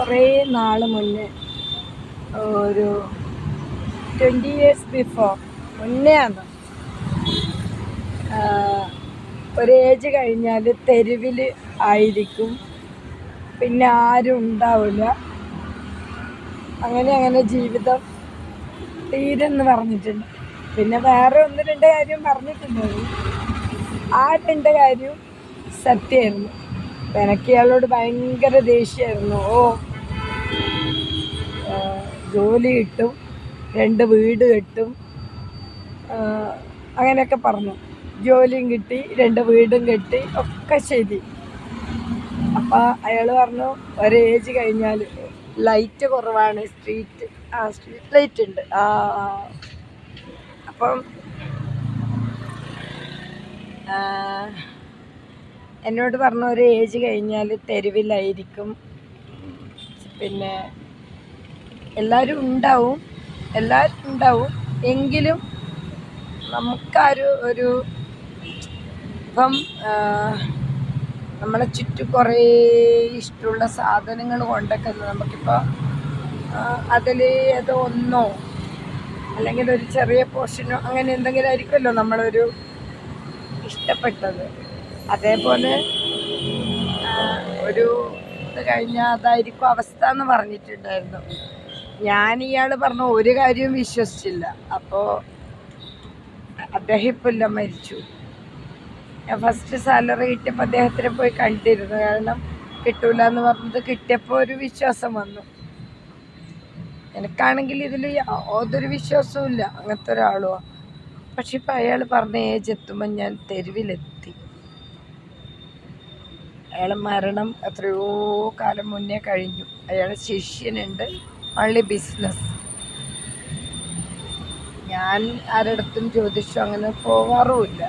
കുറേ നാൾ മുന്നേ ഒരു ട്വന്റി ഇയേഴ്സ് ബിഫോർ മുന്നേ ആണ് ഒരു ഏജ് കഴിഞ്ഞാൽ തെരുവിൽ ആയിരിക്കും. പിന്നെ ആരും ഉണ്ടാവില്ല അങ്ങനെ അങ്ങനെ ജീവിതം തീരെന്ന് പറഞ്ഞിട്ടുണ്ട്. പിന്നെ വേറെ ഒന്ന് രണ്ട് കാര്യം പറഞ്ഞിട്ടുണ്ടായിരുന്നു. ആ രണ്ട് കാര്യം സത്യമായിരുന്നു. എനിക്ക് ഇയാളോട് ഭയങ്കര ദേഷ്യമായിരുന്നു. ഓ ജോലി കിട്ടും രണ്ട് വീട് കിട്ടും അങ്ങനെയൊക്കെ പറഞ്ഞു. ജോലിയും കിട്ടി രണ്ട് വീടും കെട്ടി ഒക്കെ ശരി. അപ്പോൾ അയാൾ പറഞ്ഞു ഒരു ഏജ് കഴിഞ്ഞാൽ ലൈറ്റ് കുറവാണ് സ്ട്രീറ്റ് ആ സ്ട്രീറ്റ് ലൈറ്റ് ഉണ്ട്. ആ. അപ്പം എന്നോട് പറഞ്ഞ ഒരു ഏജ് കഴിഞ്ഞാൽ തെരുവിലായിരിക്കും. പിന്നെ എല്ലാവരും ഉണ്ടാവും എല്ലാവരും ഉണ്ടാവും. എങ്കിലും നമുക്കൊരു ഒരു ഇപ്പം നമ്മളെ ചുറ്റും കുറേ ഇഷ്ടമുള്ള സാധനങ്ങൾ കൊണ്ടൊക്കെ നമുക്കിപ്പോൾ അതിൽ ഏതോ ഒന്നോ അല്ലെങ്കിൽ ഒരു ചെറിയ പോർഷനോ അങ്ങനെ എന്തെങ്കിലും ആയിരിക്കുമല്ലോ നമ്മളൊരു ഇഷ്ടപ്പെട്ടത്. അതേപോലെ ഒരു ഇത് കഴിഞ്ഞാൽ അതായിരിക്കും അവസ്ഥ എന്ന് പറഞ്ഞിട്ടുണ്ടായിരുന്നു. ഞാൻ ഇയാൾ പറഞ്ഞ ഒരു കാര്യവും വിശ്വസിച്ചില്ല. അപ്പോൾ അദ്ദേഹം ഇപ്പം മരിച്ചു. ഞാൻ ഫസ്റ്റ് സാലറി കിട്ടിയപ്പോൾ അദ്ദേഹത്തിനെ പോയി കണ്ടിരുന്നു. കാരണം കിട്ടൂല എന്ന് പറഞ്ഞത് കിട്ടിയപ്പോൾ ഒരു വിശ്വാസം വന്നു. എനിക്കാണെങ്കിൽ ഇതിൽ യാതൊരു വിശ്വാസവും ഇല്ല. അങ്ങനത്തെ ഒരാളുമാണ് പക്ഷെ ഇപ്പം അയാൾ പറഞ്ഞ ഏജ് എത്തുമ്പോൾ ഞാൻ തെരുവിലെത്തി. അയാളെ മരണം എത്രയോ കാലം മുന്നേ കഴിഞ്ഞു. അയാളെ ശിഷ്യനുണ്ട്. പള്ളി ബിസിനസ് ഞാൻ ആരടുത്തും ചോദിച്ചു അങ്ങനെ പോവാറുമില്ല.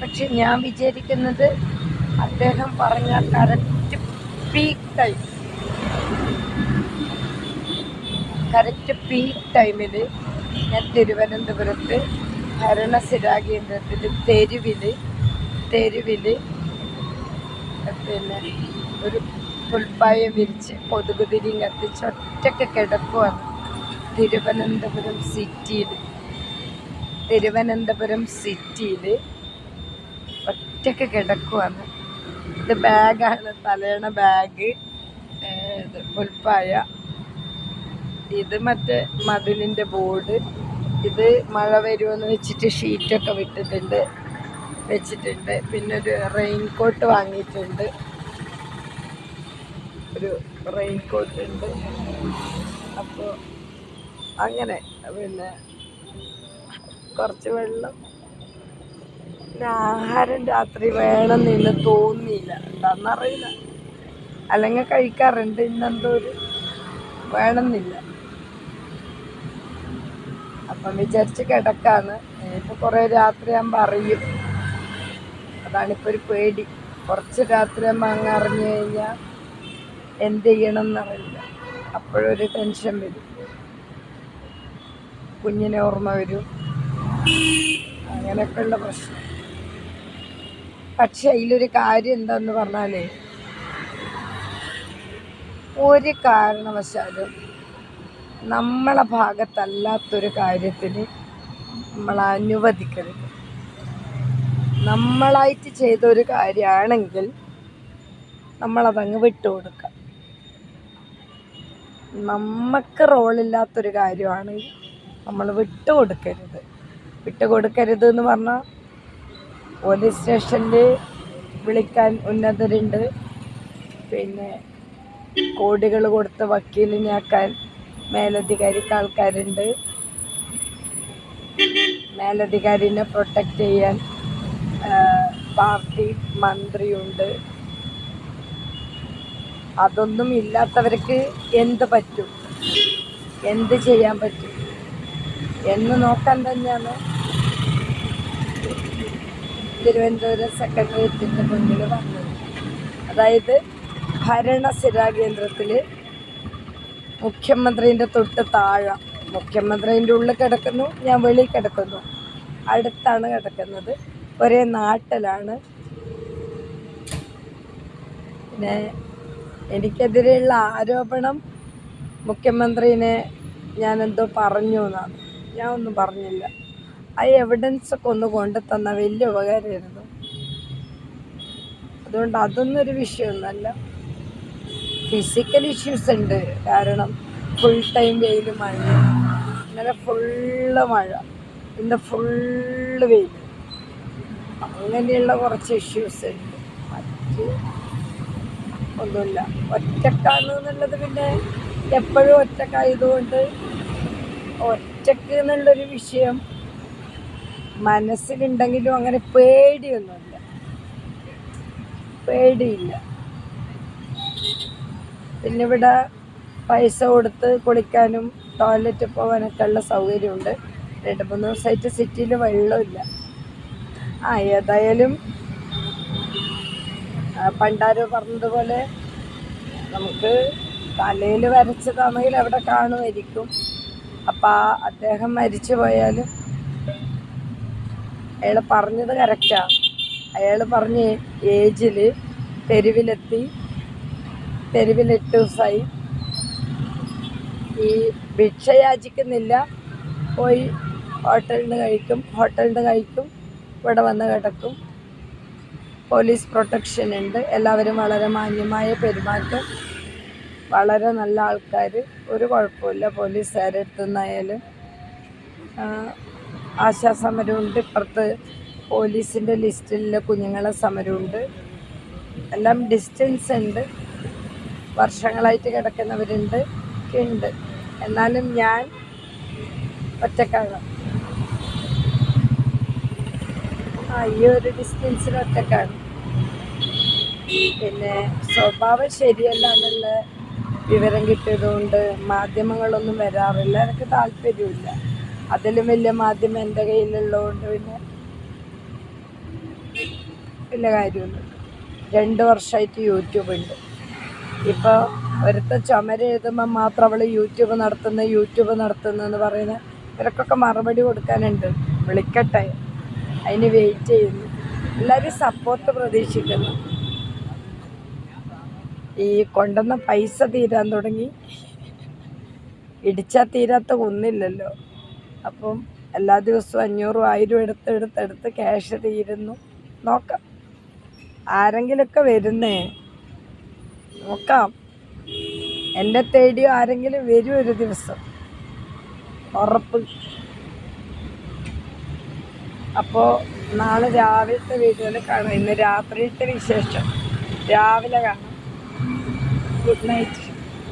പക്ഷെ ഞാൻ വിചാരിക്കുന്നത് അദ്ദേഹം പറഞ്ഞ correct peak time correct peak ടൈമിൽ ഞാൻ തിരുവനന്തപുരത്ത് ഭരണസിരാ കേന്ദ്രത്തിൽ തെരുവിൽ തെരുവിൽ പിന്നെ ഒരു പുൽപ്പായം വിരിച്ച് കൊതുക് തിരിയും കത്തിച്ച് ഒറ്റയ്ക്ക് കിടക്കുവാണ് തിരുവനന്തപുരം സിറ്റിയിൽ തിരുവനന്തപുരം സിറ്റിയിൽ ഒറ്റയ്ക്ക് കിടക്കുവാണ് ഇത് ബാഗാണ് തലയണ ബാഗ് ഇത് പുൽപ്പായ ഇത് മറ്റേ മതിലിന്റെ ബോർഡ്. ഇത് മഴ വരുമെന്ന് വെച്ചിട്ട് ഷീറ്റൊക്കെ വിട്ടിട്ടുണ്ട് വെച്ചിട്ടുണ്ട്. പിന്നെ ഒരു റെയിൻ കോട്ട് വാങ്ങിയിട്ടുണ്ട്. ഒരു റെയിൻ കോട്ട് ഉണ്ട്. അപ്പോൾ അങ്ങനെ പിന്നെ കുറച്ച് വെള്ളം. പിന്നെ ആഹാരം രാത്രി വേണമെന്നില്ല തോന്നിയില്ല. എന്താണെന്നറിയില്ല അല്ലെങ്കിൽ കഴിക്കാറുണ്ട് ഇന്നെന്തോ ഒരു വേണമെന്നില്ല. അപ്പം വിചാരിച്ച് കിടക്കാന്ന്. ഇനിയിപ്പോൾ കുറേ രാത്രിയാകുമ്പോൾ അറിയും. അതാണിപ്പോൾ ഒരു പേടി. കുറച്ച് രാത്രിയാകുമ്പോൾ അങ്ങ് അറിഞ്ഞു കഴിഞ്ഞാൽ എന്ത് ചെയ്യണം എന്നറിയില്ല അപ്പോഴൊരു ടെൻഷൻ വരും. കുഞ്ഞിനെ ഓർമ്മ വരും. അങ്ങനെയൊക്കെയുള്ള പ്രശ്നം. പക്ഷെ അതിലൊരു കാര്യം എന്താന്ന് പറഞ്ഞാലേ ഒരു കാരണവശാലും നമ്മളെ ഭാഗത്തല്ലാത്തൊരു കാര്യത്തിന് നമ്മൾ അനുവദിക്കരുത്. നമ്മളായിട്ട് ചെയ്ത ഒരു കാര്യമാണെങ്കിൽ നമ്മളതങ്ങ് വിട്ടുകൊടുക്കാം നമുക്ക് റോളില്ലാത്തൊരു കാര്യമാണ് നമ്മൾ വിട്ടുകൊടുക്കരുത്. വിട്ടുകൊടുക്കരുത് എന്ന് പറഞ്ഞാൽ പോലീസ് സ്റ്റേഷനിൽ വിളിക്കാൻ ഉന്നതരുണ്ട്. പിന്നെ കോടികൾ കൊടുത്ത് വക്കീലിനാക്കാൻ മേലധികാരിക്ക് ആൾക്കാരുണ്ട്. മേലധികാരിനെ പ്രൊട്ടക്റ്റ് ചെയ്യാൻ പാർട്ടി മന്ത്രിയുണ്ട്. അതൊന്നും ഇല്ലാത്തവർക്ക് എന്ത് പറ്റും? എന്ത് ചെയ്യാൻ പറ്റും? എന്ന് നോക്കാൻ തന്നെയാണ് തിരുവനന്തപുരം സെക്രട്ടേറിയറ്റിന്റെ മുന്നിൽ വന്നത്. അതായത് ഭരണ കേന്ദ്രത്തിൽ മുഖ്യമന്ത്രിന്റെ തൊട്ട് താഴെ മുഖ്യമന്ത്രിന്റെ ഉള്ളിൽ കിടക്കുന്നു ഞാൻ വെളിയിൽ കിടക്കുന്നു. അടുത്താണ് കിടക്കുന്നത്. ഒരേ നാട്ടിലാണ്. പിന്നെ എനിക്കെതിരെയുള്ള ആരോപണം മുഖ്യമന്ത്രിനെ എന്തോ പറഞ്ഞു എന്നാണ് ഞാൻ ഒന്നും പറഞ്ഞില്ല. ആ എവിഡൻസ് ഒക്കെ ഒന്ന് കൊണ്ടു തന്ന വലിയ ഉപകാരമായിരുന്നു അതുകൊണ്ട് അതൊന്നും ഒരു വിഷയമൊന്നുമല്ല. ഫിസിക്കൽ ഇഷ്യൂസ് ഉണ്ട്. കാരണം ഫുൾ ടൈം വെയിൽ മഴ. ഇന്നലെ ഫുള്ള് മഴ. ഇന്ന് ഫുള്ള് വെയിൽ അങ്ങനെയുള്ള കുറച്ച് ഇഷ്യൂസ് ഉണ്ട്. മറ്റ് ഒന്നുമില്ല. ഒറ്റക്കാണ് എന്നുള്ളത് പിന്നെ എപ്പോഴും ഒറ്റക്കായതുകൊണ്ട് ഒറ്റയ്ക്ക് എന്നുള്ളൊരു വിഷയം മനസ്സിലുണ്ടെങ്കിലും അങ്ങനെ പേടിയൊന്നുമില്ല. പേടിയില്ല. പിന്നെ ഇവിടെ പൈസ കൊടുത്ത് കുളിക്കാനും ടോയ്ലറ്റ് പോകാനൊക്കെ ഉള്ള സൗകര്യമുണ്ട്. രണ്ട് മൂന്ന് ദിവസമായിട്ട് സിറ്റിയിൽ വെള്ളമില്ല. ആ ഏതായാലും പണ്ടാരോ പറഞ്ഞതുപോലെ നമുക്ക് തലയിൽ വരച്ചതാണെങ്കിൽ അവിടെ കാണുമായിരിക്കും. അപ്പം ആ അദ്ദേഹം മരിച്ചു പോയാലും അയാൾ പറഞ്ഞത് കറക്റ്റാണ് അയാൾ പറഞ്ഞ ഏജിൽ തെരുവിലെത്തി തെരുവിൽ എട്ട് ദിവസമായി ഈ ഭിക്ഷ യാചിക്കുന്നില്ല. പോയി ഹോട്ടലിൽ നിന്ന് കഴിക്കും ഹോട്ടലിൽ നിന്ന് കഴിക്കും ഇവിടെ വന്ന് കിടക്കും. പോലീസ് പ്രൊട്ടക്ഷൻ ഉണ്ട്. എല്ലാവരും വളരെ മാന്യമായ പെരുമാറ്റം. വളരെ നല്ല ആൾക്കാർ ഒരു കുഴപ്പമില്ല പോലീസുകാരുടെ അടുത്തു നിന്നായാലും ആശാ സമരമുണ്ട് ഇപ്പുറത്ത് പോലീസിന്റെ ലിസ്റ്റിലെ കുഞ്ഞുങ്ങളെ സമരമുണ്ട്. എല്ലാം ഡിസ്റ്റൻസ് ഉണ്ട്. വർഷങ്ങളായിട്ട് കിടക്കുന്നവരുണ്ട്. ഒക്കെ ഉണ്ട്. എന്നാലും ഞാൻ ഒറ്റക്കാണ് ആ ഈ ഒരു ഡിസ്റ്റൻസിൽ ഒറ്റക്കാണ് പിന്നെ സ്വഭാവം ശരിയല്ല എന്നുള്ള വിവരം കിട്ടിയതുകൊണ്ട് മാധ്യമങ്ങളൊന്നും വരാറില്ല. എനിക്ക് താല്പര്യമില്ല. അതിലും വലിയ മാധ്യമം എന്റെ കയ്യിലുള്ളതുകൊണ്ട് പിന്നെ വലിയ കാര്യമൊന്നും രണ്ട് വർഷമായിട്ട് യൂട്യൂബ് ഉണ്ട്. ഇപ്പോൾ ഒരുത്ത ചുമര എഴുതുമ്പോൾ മാത്രം അവൾ യൂട്യൂബ് നടത്തുന്ന യൂട്യൂബ് നടത്തുന്നതെന്ന് പറയുന്ന ഇവർക്കൊക്കെ മറുപടി കൊടുക്കാനുണ്ട്. വിളിക്കട്ടെ. അതിന് വെയിറ്റ് ചെയ്യുന്നു. എല്ലാവരും സപ്പോർട്ട് പ്രതീക്ഷിക്കുന്നു. ഈ കൊണ്ടുവന്ന പൈസ തീരാൻ തുടങ്ങി. ഇടിച്ചാൽ തീരാത്ത ഒന്നില്ലല്ലോ. അപ്പം എല്ലാ ദിവസവും അഞ്ഞൂറും ആയിരം എടുത്ത് എടുത്ത് എടുത്ത് ക്യാഷ് തീരുന്നു. നോക്കാം. ആരെങ്കിലുമൊക്കെ വരുന്നേ? നോക്കാം. എന്നെ തേടിയോ ആരെങ്കിലും വരും ഒരു ദിവസം. ഉറപ്പ്. അപ്പോൾ നാളെ രാവിലത്തെ വീഡിയോയിൽ കാണാം. ഇന്ന് രാത്രിയിലത്തെ വിശേഷം. രാവിലെ കാണാം. Good night.